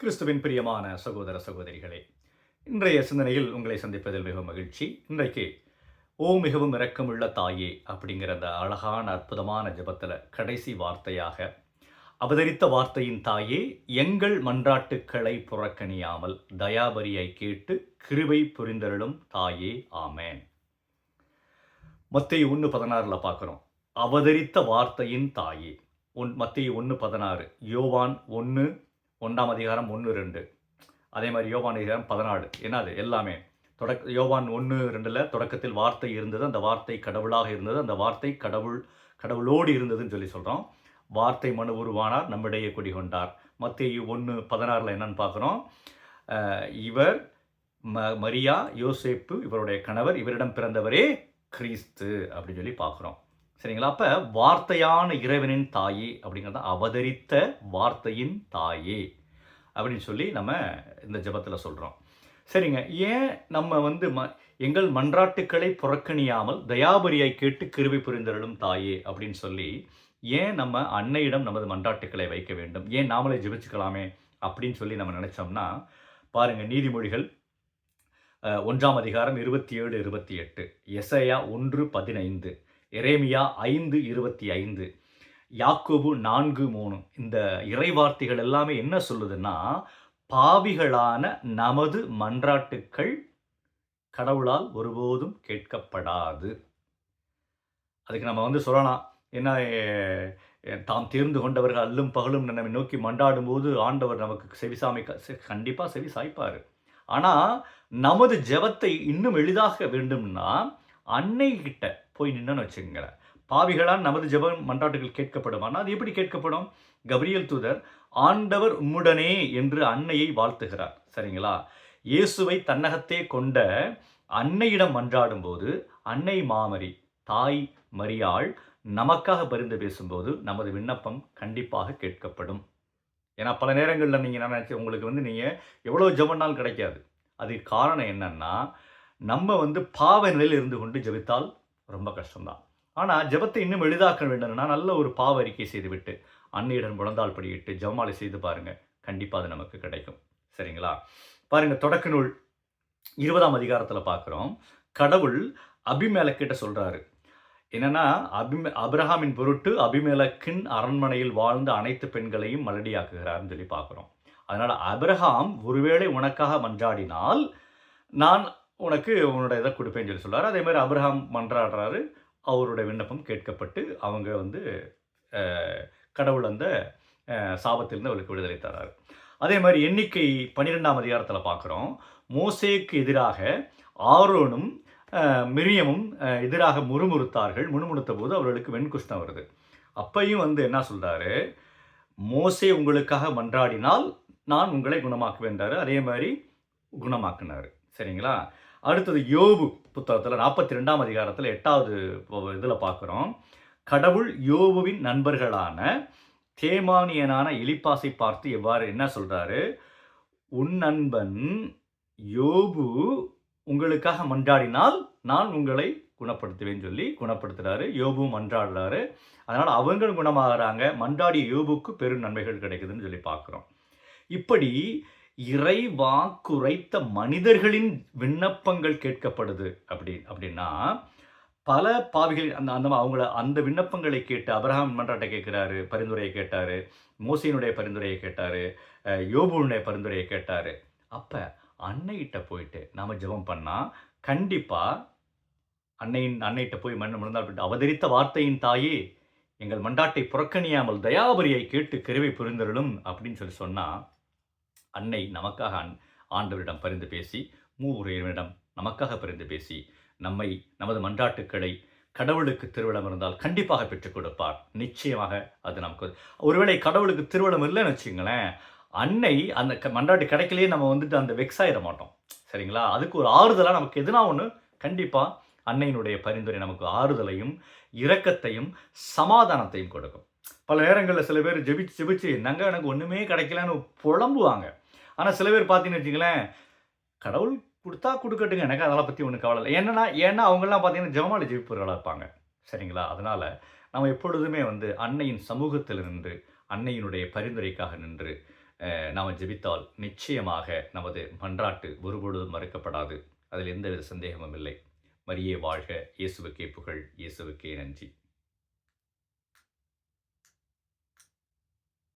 கிறிஸ்துவின் பிரியமான சகோதர சகோதரிகளே இன்றைய சிந்தனையில் உங்களை சந்திப்பதில் மிகவும் மகிழ்ச்சி. இன்றைக்கு ஓ மிகவும் இரக்கமுள்ள தாயே அப்படிங்கிற அந்த அழகான அற்புதமான ஜெபத்தில் கடைசி வார்த்தையாக அவதரித்த வார்த்தையின் தாயே எங்கள் மன்றாட்டுக்களை புறக்கணியாமல் தயாபரியை கேட்டு கிருபை புரிந்தருளும் தாயே ஆமேன். மத்திய ஒன்று பதினாறில் பார்க்குறோம் அவதரித்த வார்த்தையின் தாயே. ஒன் மத்திய ஒன்று பதினாறு யோவான் ஒன்று ஒன்றாம் அதிகாரம் ஒன்று ரெண்டு. அதே மாதிரி யோவான் அதிகாரம் பதினாலு. என்னது? எல்லாமே. தொடக்க யோவான் ஒன்று ரெண்டில் தொடக்கத்தில் வார்த்தை இருந்தது அந்த வார்த்தை கடவுளாக இருந்தது அந்த வார்த்தை கடவுள் கடவுளோடு இருந்ததுன்னு சொல்லி சொல்கிறோம் வார்த்தை மனு உருவானார் நம்மிடையே குடிகொண்டார். மத்திய ஒன்று பதினாறில் என்னன்னு பார்க்குறோம் இவர் ம மரியா யோசேப்பு இவருடைய கணவர் இவரிடம் பிறந்தவரே கிறிஸ்து அப்படின்னு சொல்லி பார்க்குறோம். சரிங்களா? அப்போ வார்த்தையான இறைவனின் தாயே அப்படிங்கிறத அவதரித்த வார்த்தையின் தாயே அப்படின்னு சொல்லி நம்ம இந்த ஜெபத்தில் சொல்கிறோம் சரிங்க. ஏன் நம்ம வந்து ம எங்கள் மன்றாட்டுக்களை புறக்கணியாமல் தயாபரியை கேட்டு கிருபை புரிந்தருளும் தாயே அப்படின்னு சொல்லி ஏன் நம்ம அன்னையிடம் நமது மன்றாட்டுக்களை வைக்க வேண்டும்? ஏன் நாமளே ஜெபிச்சுக்கலாமே அப்படின்னு சொல்லி நம்ம நினைச்சோம்னா பாருங்க நீதிமொழிகள் ஒன்றாம் அதிகாரம் இருபத்தி ஏழு இருபத்தி எட்டு எசையா ஒன்று பதினைந்து. எரேமியா ஐந்து இருபத்தி ஐந்து. யாக்கோபு நான்கு மூணு. இந்த இறைவார்த்தைகள் எல்லாமே என்ன சொல்லுதுன்னா பாவிகளான நமது மன்றாட்டுக்கள் கடவுளால் ஒருபோதும் கேட்கப்படாது. அதுக்கு நம்ம வந்து சொல்லலாம் என்ன தாம் தேர்ந்து கொண்டவர்கள் அல்லும் பகலும் நம்மை நோக்கி மண்டாடும் போது ஆண்டவர் நமக்கு செவிசாமை கண்டிப்பாக செவி சாய்ப்பார். ஆனால் நமது ஜெபத்தை இன்னும் எளிதாக வேண்டும்னா அன்னை கிட்ட போய் நின்னு வச்சுக்கங்களேன். பாவிகளால் நமது ஜெபம் மன்றாட்டுகள் கேட்கப்படுமானா அது எப்படி கேட்கப்படும்? கபிரியல் தூதர் ஆண்டவர் உம்முடனே என்று அன்னையை வாழ்த்துகிறார். சரிங்களா? இயேசுவை தன்னகத்தே கொண்ட அன்னையிடம் மன்றாடும் போது அன்னை மாமரி தாய் மரியாள் நமக்காக பரிந்து பேசும்போது நமது விண்ணப்பம் கண்டிப்பாக கேட்கப்படும். ஏன்னா பல நேரங்களில் நீங்கள் நினச்சி உங்களுக்கு வந்து நீங்கள் எவ்வளோ ஜெபம்னாலும் கிடைக்காது. அதுக்கு காரணம் என்னன்னா நம்ம வந்து பாவ நிலையில் இருந்து கொண்டு ஜெபித்தால் ரொம்ப கஷ்டம்தான். ஆனால் ஜெபத்தை இன்னும் எளிதாக்க வேண்டும்னா நல்ல ஒரு பாவ அறிக்கை செய்துவிட்டு அன்னையிடம் முழந்தால் படியிட்டு ஜெபமாலை செய்து பாருங்கள் கண்டிப்பாக அது நமக்கு கிடைக்கும். சரிங்களா? பாருங்கள் தொடக்க நூல் இருபதாம் அதிகாரத்தில் பார்க்குறோம் கடவுள் அபிமேலக்கிட்ட சொல்கிறாரு என்னன்னா அபிமே அபிரஹாமின் பொருட்டு அபிமேலக்கின் அரண்மனையில் வாழ்ந்த அனைத்து பெண்களையும் மலடியாக்குகிறார்னு சொல்லி பார்க்குறோம் அதனால் அப்ரஹாம் ஒருவேளை உனக்காக மன்றாடினால் நான் உனக்கு உன்னோட இதை கொடுப்பேன்னு சொல்லி சொல்கிறார் அதேமாதிரி மாதிரி மன்றாடுறாரு. அவருடைய விண்ணப்பம் கேட்கப்பட்டு அவங்க வந்து கடவுள் அந்த சாபத்திலிருந்து அவளுக்கு விடுதலை தராரு. அதே மாதிரி எண்ணிக்கை பன்னிரெண்டாம் அதிகாரத்தில் பார்க்குறோம் மோசேக்கு எதிராக ஆரோனும் மிரியமும் எதிராக முறுமுறுத்தார்கள். முணுமுணுத்த போது அவர்களுக்கு வெண்குஷ்டம் வருது. அப்பையும் வந்து என்ன சொல்கிறாரு மோசே உங்களுக்காக மன்றாடினால் நான் உங்களை குணமாக்குவேன்றாரு அதே மாதிரி குணமாக்குனாரு. சரிங்களா? அடுத்தது யோபு புத்தகத்தில் நாற்பத்தி ரெண்டாம் அதிகாரத்தில் எட்டாவது இதில் பார்க்குறோம் கடவுள் யோபுவின் நண்பர்களான தேமானியனான எலிப்பாசை பார்த்து எவ்வாறு என்ன சொல்கிறாரு உன் நண்பன் யோபு உங்களுக்காக மன்றாடினால் நான் உங்களை குணப்படுத்துவேன்னு சொல்லி குணப்படுத்துகிறாரு யோபுவும் மன்றாடுறாரு. அதனால் அவங்களும் குணமாகறாங்க. மன்றாடிய யோபுக்கு பெரும் நன்மைகள் கிடைக்குதுன்னு சொல்லி பார்க்குறோம் இப்படி இறை வாக்குரைத்த மனிதர்களின் விண்ணப்பங்கள் கேட்கப்படுது. அப்படி அப்படின்னா பல பாவிகள் அந்த அந்த அவங்கள அந்த விண்ணப்பங்களை கேட்டு அபிரஹாம் மன்றாட்டை கேட்குறாரு பரிந்துரையை கேட்டார் மோசையினுடைய பரிந்துரையை கேட்டார் யோபுனுடைய பரிந்துரையை கேட்டார். அப்போ அன்னைகிட்ட போயிட்டு நாம் ஜெபம் பண்ணால் கண்டிப்பாக அன்னையின் அன்னைகிட்ட போய் மண் முழந்தால் அவதரித்த வார்த்தையின் தாயே எங்கள் மண்டாட்டை புறக்கணியாமல் தயாபரியை கேட்டு கருவை புரிந்தருளும் அப்படின்னு சொல்லி சொன்னால் அன்னை நமக்காக ஆண்டவரிடம் பரிந்து பேசி மூவுரையரிடம் நமக்காக பரிந்து பேசி நம்மை நமது மன்றாட்டுக்களை கடவுளுக்கு திருவிழம் இருந்தால் கண்டிப்பாக பெற்றுக் கொடுப்பார். நிச்சயமாக அது நமக்கு ஒருவேளை கடவுளுக்கு திருவிழம் இல்லைன்னு வச்சுங்களேன் அன்னை அந்த க- மன்றாட்டு கிடைக்கலையே நம்ம வந்துட்டு அந்த வெக்ஸ் ஆகிட மாட்டோம். சரிங்களா? அதுக்கு ஒரு ஆறுதலாக நமக்கு எதுனா ஒன்று கண்டிப்பாக அன்னையினுடைய பரிந்துரை நமக்கு ஆறுதலையும் இரக்கத்தையும் சமாதானத்தையும் கொடுக்கும். பல நேரங்களில் சில பேர் ஜெபிச்சு ஜெபிச்சு என்னங்க எனக்கு ஒன்றுமே கிடைக்கலன்னு புலம்புவாங்க. ஆனால் சில பேர் பார்த்தீங்கன்னு வச்சுங்களேன் கடவுள் கொடுத்தா கொடுக்கட்டுங்க. எனக்கு அதெல்லாம் பற்றி ஒன்றும் கவலை இல்லை. என்னன்னா ஏன்னா அவங்கெல்லாம் பார்த்தீங்கன்னா ஜெபமாலை ஜெபிப்பவர்களாக இருப்பாங்க. சரிங்களா? அதனால் நம்ம எப்பொழுதுமே வந்து அன்னையின் சமூகத்தில் நின்று அன்னையினுடைய பரிந்துரைக்காக நின்று நாம் ஜெபித்தால் நிச்சயமாக நமது மன்றாட்டு ஒருபொழுதும் மறுக்கப்படாது. அதில் எந்தவித சந்தேகமும் இல்லை. மரியே வாழ்க. இயேசுவுக்கே புகழ். இயேசுவுக்கே நன்றி.